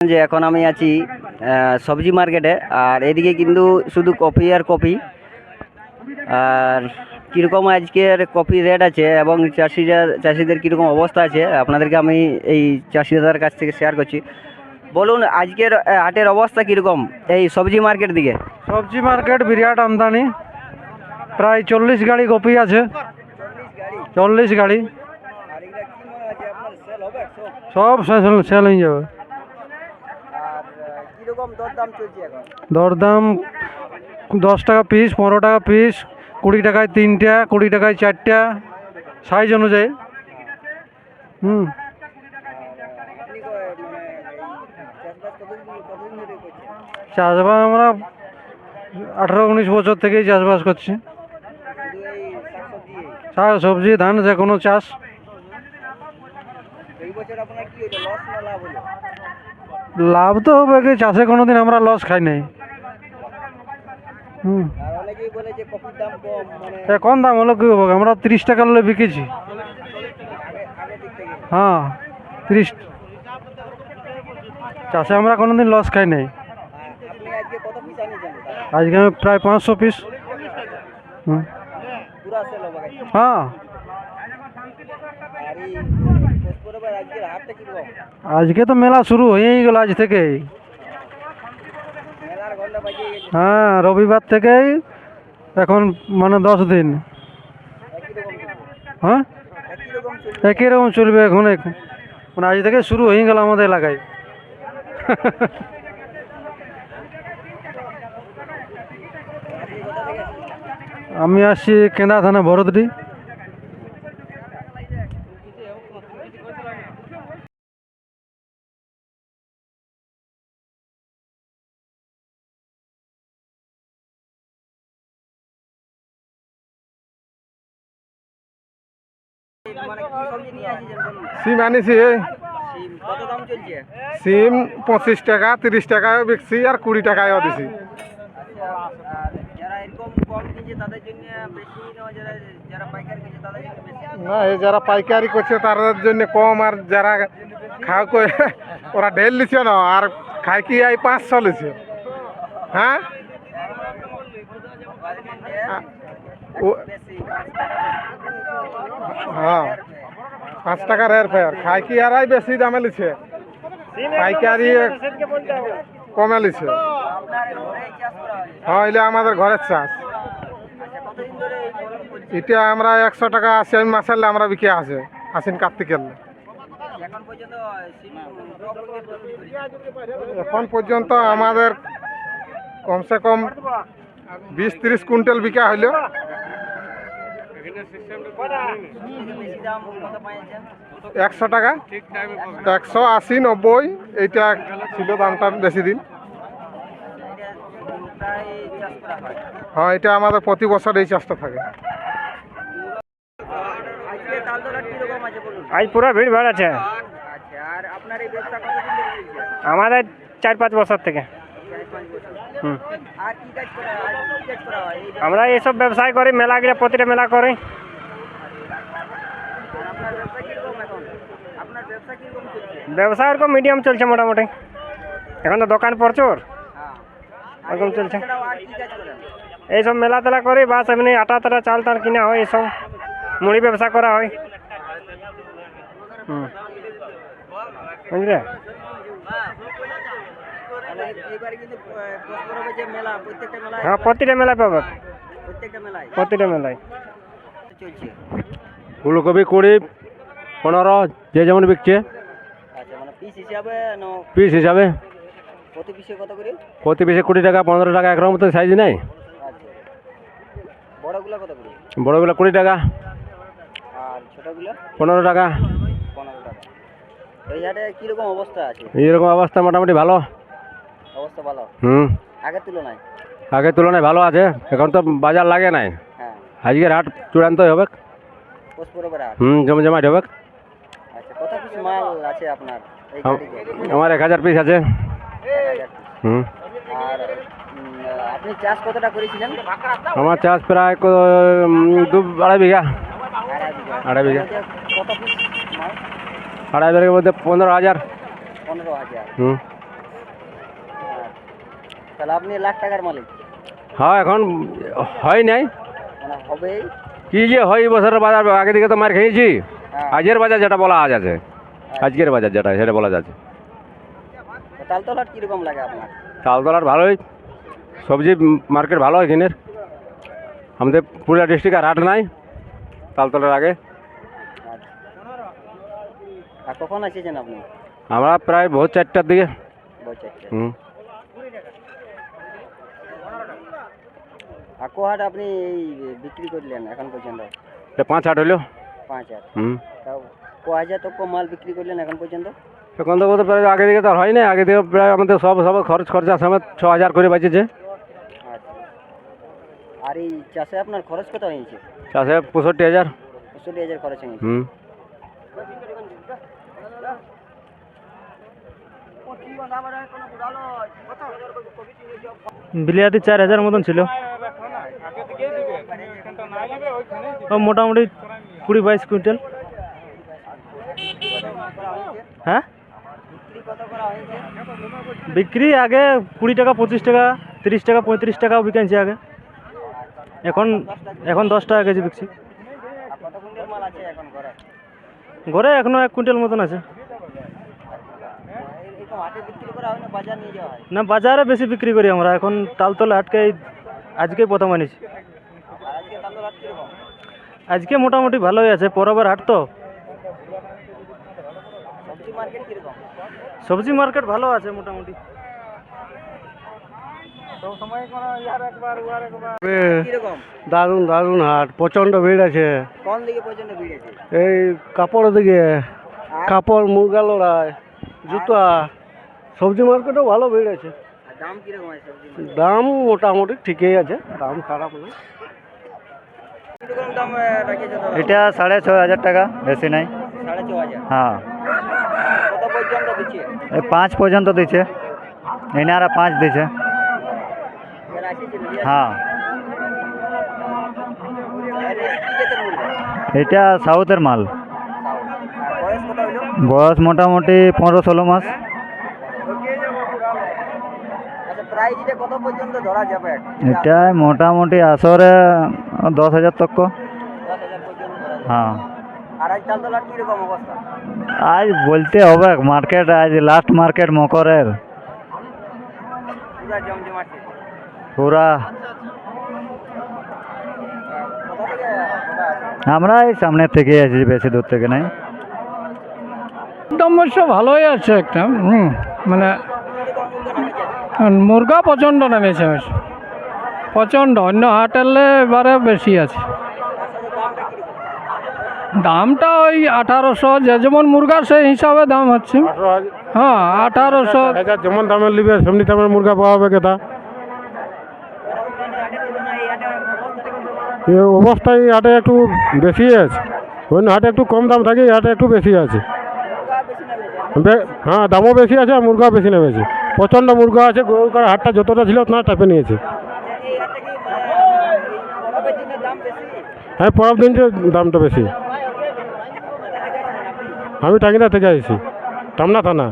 যে এখন আমি আছি সবজি মার্কেটে আর এদিকে কিন্তু শুধু কফি আর কফি। আর কীরকম আজকের কফি রেট আছে এবং চাষিরা চাষিদের কীরকম অবস্থা আছে আপনাদেরকে আমি এই চাষিদার কাছ থেকে শেয়ার করছি। বলুন আজকের হাটের অবস্থা কীরকম এই সবজি মার্কেট দিকে? সবজি মার্কেট বিরাট আমদানি। প্রায় চল্লিশ গাড়ি কপি আছে। চল্লিশ গাড়ি। সব সেল হয়ে যাবে। কীরকম দরদাম চলছে এখন? দরদাম দশ টাকা পিস পনেরো টাকা পিস কুড়ি টাকায় তিনটা কুড়ি টাকায় চারটা সাইজ অনুযায়ী। হুম। মানে চাষবাস আমরা আঠারো উনিশ বছর থেকেই চাষবাস করছি। শাক সবজি ধান যে কোনো চাষ। লাভ তো হবে কি? চাষে কোনো দিন আমরা লস খাই নাই। হুম। দাম কম দাম হলো কি হবে? আমরা তিরিশ টাকা হলে বিকেছি। হ্যাঁ তিরিশ। চাষে আমরা কোনো দিন লস খাই নাই। আজকে আমি প্রায় পাঁচশো পিস হুম। হ্যাঁ। আজকে তো মেলা শুরু হয়েই গেল আজ থেকেই। হ্যাঁ রবিবার থেকেই এখন মানে দশ দিন। হ্যাঁ? একই রকম চলবে এখন মানে আজ থেকে শুরু হয়ে গেল আমাদের এলাকায়? আমি আসছি কেন্দা থানা ভরতডি মানে কি সবজি নিয়ে আসিছেন বলুন সিম আনিছি সিম কত দাম চলছে সিম পঁচিশ টাকা তিরিশ টাকায় বিকছি আর কুড়ি টাকায়ও দিছি আচ্ছা আর যারা এরকম কম কিনছে তাদের জন্য বেশি না যারা যারা পাইকারি কিনছে তাদের জন্য বেশি। না এই যারা পাইকারি করছে তাদের জন্য কম আর যারা খাও করে ওরা ঢেল লিছে না আর খাই কি এই পাঁচশো লিছে। হ্যাঁ? হ্যাঁ পাঁচ টাকার হের ফের খাই কি আর বেশি দামে লিছে? পাইকারি কমে লিছে। হ্যাঁ এলে আমাদের ঘরের চাষ আচ্ছা কতদিন ধরে এই ফলন করছে এটা আমরা একশো টাকা আশি মাসালে আমরা বিকে আছে, আশ্বিন কার্তিকের। এখন পর্যন্ত আমাদের কমসে কম বিশ তিরিশ কুইন্টাল বিকা হইল। একশো টাকা, একশো আশি নব্বই, এইটা ছিল দামটা বেশি দিন। হ্যাঁ এটা আমাদের প্রতি বছর এই চাষটা থাকে আজকে তাল দর কীরকম আছে বলুন আজ পুরো ভিড় ভাড় আছে। আমাদের চার পাঁচ বছর থেকে। আমরা এইসব ব্যবসায় করি, মেলা গেলে প্রতিটা মেলা করি। ব্যবসা ওরকম মিডিয়াম চলছে মোটামুটি। এখন তো দোকান প্রচুর। এই চলছে। এইসব মেলা তেলা করি, বাস এমনি আটা তাটা চাল টাল কিনা হয়, এইসব মুড়ি ব্যবসা করা হয় হুম বুঝলে তাহলে এইবারে কিন্তু দশ পরবে যে মেলা প্রত্যেকটা মেলায় হ্যাঁ প্রতিটা মেলায় পাবে। প্রতিটা মেলায়। ফুলকপি কুড়ি পনেরো যে যেমন বিকছে। পিস হিসাবে। না পিস হিসাবে প্রতি পিসে কত করে প্রতি পিসে কুড়ি টাকা পনেরো টাকা একরকম তো সাইজ নেই। কত বড়গুলো কুড়ি টাকা। আর ছোটগুলো? টাকা পনেরো টাকা। এই হাটে কীরকম অবস্থা আছে? এইরকম অবস্থা মোটামুটি ভালো। অবস্থা ভালো? হুম। আগের তুলনায়? আগের তুলনায় ভালো আছে। এখন তো বাজার লাগে নাই। হ্যাঁ। আজকের হাট চূড়ান্তই হবে। পোস্ট পরবের হাট? হুম জমজমাট হবে। আচ্ছা কত পিস মাল আছে আপনার এই গাড়িতে? আমার এক হাজার পিস আছে। হুম। আর উম, আপনি চাষ কতটা করেছিলেন? আমার চাষ প্রায় ক- উম, দু আড়াই বিঘা। আড়াই বিঘা। আড়াই বিঘা। কত পিস মাল? আড়াই বিঘার মধ্যে পনেরো হাজার। পনেরো হাজার। হুম। তাহলে আপনি লাখ টাকার মালিক। হ্যাঁ এখন হয় নাই। মানে হবে কি যে হয় এই বছরের বাজার আগে দিকে তো মার খেয়েছি। হ্যাঁ। আজকের বাজার যেটা বলা আজ আছে। আজকের বাজার যেটা সেটা বলা যাচ্ছে। তালতলাট কীরকম লাগে আপনার? চালতলার ভালোই। সবজি মার্কেট ভালো এখানের। আমাদের পুরুলিয়া ডিস্ট্রিক্ট আর হাট নাই। তালতলার আগে। কখন এসেছেন আপনি আমরা প্রায় বহুত চারটার দিকে বলছে হুম আর কো হাট আপনি এই বিক্রি করলেন এখন পর্যন্ত এটা পাঁচ হাট হইল পাঁচ হাজার হুম তাও ক হাজার তো কম মাল বিক্রি করলেন এখন পর্যন্ত এখন তো বলতে প্রায় আগে দিকে তো আর হয় না আগে দিকে প্রায় আমাদের সব সব খরচ খরচা সমেত ছ হাজার করে বাঁচেছে আচ্ছা আর এই চাষে আপনার খরচ কত হয়েছে চাষে পঁয়ষট্টি হাজার পঁয়ষট্টি হাজার খরচ হয়েছে হুম বিলিয়াতি চার হাজার মতন ছিল। মোটামুটি কুড়ি বাইশ কুইন্টাল। হ্যাঁ? বিক্রি আগে কুড়ি টাকা, পঁচিশ টাকা, তিরিশ টাকা, পঁয়ত্রিশ টাকাও বিকেছে আগে। এখন এখন দশ টাকা কেজি বিকছি ঘরে এখনও এক কুইন্টাল মতন আছে। হাটে বিক্রি করা হয় না বাজার নিয়ে যাওয়া হয়। না বাজারে বেশি বিক্রি করি আমরা। এখন তালতলা আটকে আজকেই প্রথম আনিছি। আজকে কীরকম? আজকে মোটামুটি ভালোই আছে পরবার হাট তো। সবজি মার্কেট কীরকম? সবজি মার্কেট ভালো আছে মোটামুটি। দারুণ দারুণ হাট প্রচণ্ড ভিড় আছে। কোন দিকে পর্যন্ত ভিড় আছে? এই কাপড়ের দিকে কাপড় মুরগা লড়াই জুতা। সবজি মার্কেটেও ভালো ভিড় আছে দাম কীরকম আছে দাম মোটামুটি ঠিকই আছে দাম খারাপ না কীরকম দাম আহ, রাখিয়েছে দাদা এটা সাড়ে ছ হাজার টাকা বেশি নাই। হ্যাঁ। এই পাঁচ পর্যন্ত দিচ্ছে। এনারা পাঁচ দিচ্ছে। হ্যাঁ। এটা সাউথের মাল। বয়স মোটামুটি পনেরো ষোলো মাস। আচ্ছা এটা কত পর্যন্ত ধরা যাবে? এটা মোটামুটি আসরে দশ হাজার তক দশ হাজার পর্যন্ত ধরা যাবে। হ্যাঁ। আর আজ তালতলার কীরকম অবস্থা? আজ বলতে হবে মার্কেট আজ লাস্ট মার্কেট মকরের। পুরা আমরা এই সামনের থেকে আছি বেশি দূর থেকে নাই। দাম অবশ্য ভালোই আছে একটা হুম মানে কীরকম মূল্য নামিয়েছে আজকে? মুরগা প্রচণ্ড নেমেছে বেশ। প্রচণ্ড অন্য হাটেলে এবারে বেশি আছে। দামটা ওই আঠারোশো যে যেমন মুরগা সেই হিসাবে দাম হচ্ছে। হ্যাঁ আঠারোশো। যেমন দামের নিবে সেমনি দামের মুরগা পাওয়া হবে কেটা। অবস্থায় হাটে একটু বেশি আছে। অন্য হাটে একটু কম দাম থাকে হাটে একটু বেশি আছে। হ্যাঁ দামও বেশি আছে আর মুরগা বেশি নেমেছে। প্রচণ্ড মুরগা আছে গরুকার হাটটা যতটা ছিল না টাপে নিয়েছে। হ্যাঁ পরের দিন দামটা বেশি। আমি টাঙ্গিনা থেকে আসছি। টামনা থানা।